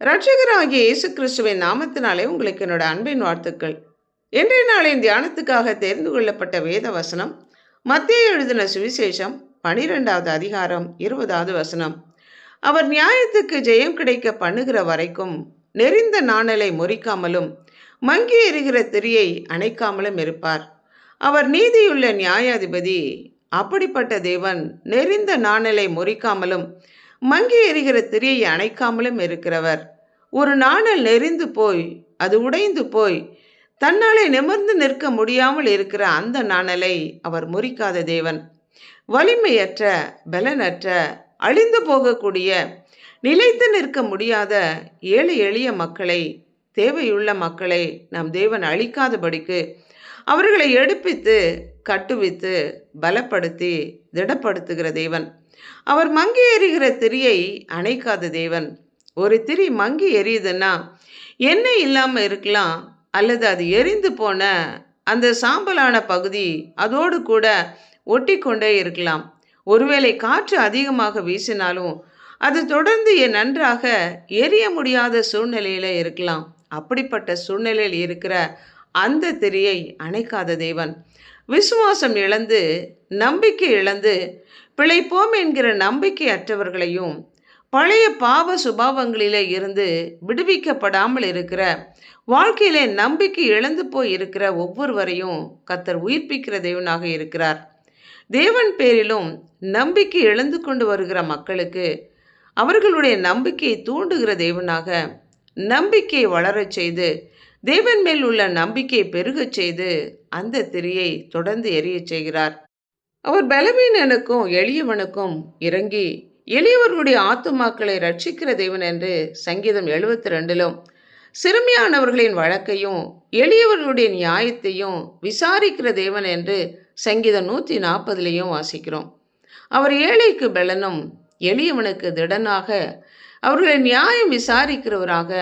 ரட்சகராகிய இயேசு கிறிஸ்துவின் நாமத்தினாலே உங்களுக்கு என்னோட அன்பின் வாழ்த்துக்கள். இன்றைய நாளின் தியானத்துக்காக தெரிந்து கொள்ளப்பட்ட வேத வசனம் மத்திய எழுதின சுவிசேஷம் பனிரெண்டாவது அதிகாரம் இருபதாவது வசனம். அவர் நியாயத்துக்கு ஜெயம் கிடைக்க பண்ணுகிற வரைக்கும் நெறிந்த நாணலை முறிக்காமலும் மங்கி எறிகிற திரியை அணைக்காமலும் இருப்பார். அவர் நீதியுள்ள நியாயாதிபதி அப்படிப்பட்ட தேவன் நெறிந்த நாணலை முறிக்காமலும் மங்கி எரிகிற திரியை அணைக்காமலும் இருக்கிறவர். ஒரு நாணல் நெறிந்து போய் அது உடைந்து போய் தன்னாலே நிமிர்ந்து நிற்க முடியாமல் இருக்கிற அந்த நாணலை அவர் முறிக்காத தேவன். வலிமையற்ற பலனற்ற அழிந்து போகக்கூடிய நிலைத்து நிற்க முடியாத ஏழை எளிய மக்களை தேவையுள்ள மக்களை நம் தேவன் அழிக்காதபடிக்கு அவர்களை எடுப்பித்து கட்டுவித்து பலப்படுத்தி திடப்படுத்துகிற தேவன். அவர் மங்கி எறிகிற திரியை அணைக்காத தேவன். ஒரு திரி மங்கி எரியுதுன்னா எண்ணெய் இல்லாமல் இருக்கலாம் அல்லது அது எரிந்து போன அந்த சாம்பலான பகுதி அதோடு கூட ஒட்டி கொண்டே இருக்கலாம். ஒருவேளை காற்று அதிகமாக வீசினாலும் அது தொடர்ந்து நன்றாக எரிய முடியாத சூழ்நிலையில் இருக்கலாம். அப்படிப்பட்ட சூழ்நிலையில் இருக்கிற அந்த திரியை அணைக்காத தேவன். விசுவாசம் இழந்து நம்பிக்கை இழந்து பிழைப்போம் என்கிற நம்பிக்கை அற்றவர்களையும் பழைய பாவ சுபாவங்களிலே இருந்து விடுவிக்கப்படாமல் இருக்கிற வாழ்க்கையிலே நம்பிக்கை இழந்து போய் இருக்கிற ஒவ்வொருவரையும் கத்தர் உயிர்ப்பிக்கிற தேவனாக இருக்கிறார். தேவன் பேரிலும் நம்பிக்கை இழந்து கொண்டு வருகிற மக்களுக்கு அவர்களுடைய நம்பிக்கையை தூண்டுகிற தேவனாக நம்பிக்கையை வளரச் செய்து தேவன் மேல் உள்ள நம்பிக்கையை பெருகச் செய்து அந்த திரியை தொடர்ந்து எரியச் செய்கிறார். அவர் பலவீனனுக்கும் எளியவனுக்கும் இறங்கி எளியவர்களுடைய ஆத்துமாக்களை ரட்சிக்கிற தேவன் என்று சங்கீதம் எழுபத்தி ரெண்டிலும் சிறுமியானவர்களின் வழக்கையும் எளியவர்களுடைய நியாயத்தையும் விசாரிக்கிற தேவன் என்று சங்கீதம் நூற்றி நாற்பதுலேயும் வாசிக்கிறோம். அவர் ஏழைக்கு பலனும் எளியவனுக்கு திடனாக அவர்களை நியாயம் விசாரிக்கிறவராக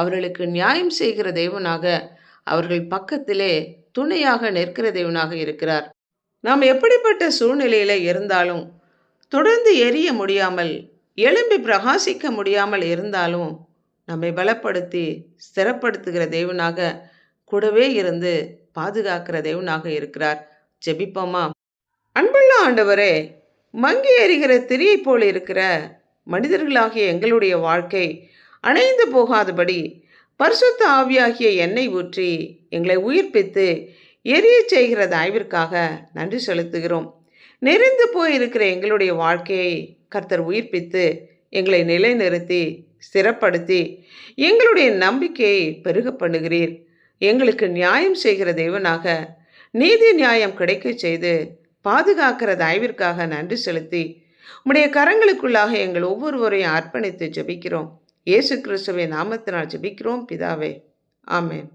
அவர்களுக்கு நியாயம் செய்கிற தேவனாக அவர்கள் பக்கத்திலே துணையாக நிற்கிற தேவனாக இருக்கிறார். நாம் எப்படிப்பட்ட சூழ்நிலையில இருந்தாலும் தொடர்ந்து எரிய முடியாமல் எழும்பி பிரகாசிக்க முடியாமல் இருந்தாலும் நம்மை பலப்படுத்தி ஸ்திரப்படுத்துகிற தேவனாக கூடவே இருந்து பாதுகாக்கிற தேவனாக இருக்கிறார். ஜெபிப்போமா? அன்புள்ள ஆண்டவரே மங்கி எறிகிற திரியை போல் இருக்கிற மனிதர்களாகிய எங்களுடைய வாழ்க்கை அணைந்து போகாதபடி பரிசுத்த ஆவியாகிய எண்ணெய் ஊற்றி எங்களை உயிர்ப்பித்து எரிய செய்கிற தயவிற்காக நன்றி செலுத்துகிறோம். நெறிந்து போயிருக்கிற எங்களுடைய வாழ்க்கையை கர்த்தர் உயிர்ப்பித்து எங்களை நிலைநிறுத்தி ஸ்திரப்படுத்தி எங்களுடைய நம்பிக்கையை பெருக பண்ணுகிறீர். எங்களுக்கு நியாயம் செய்கிற தேவனாக நீதி நியாயம் கிடைக்க செய்து பாதுகாக்கிற தயவிற்காக நன்றி செலுத்தி உம்முடைய கரங்களுக்குள்ளாக எங்கள் ஒவ்வொருவரையும் அர்ப்பணித்து ஜெபிக்கிறோம். இயேசு கிறிஸ்துவை நாமத்தினால் ஜெபிக்கிறோம். பிதாவே ஆமேன்.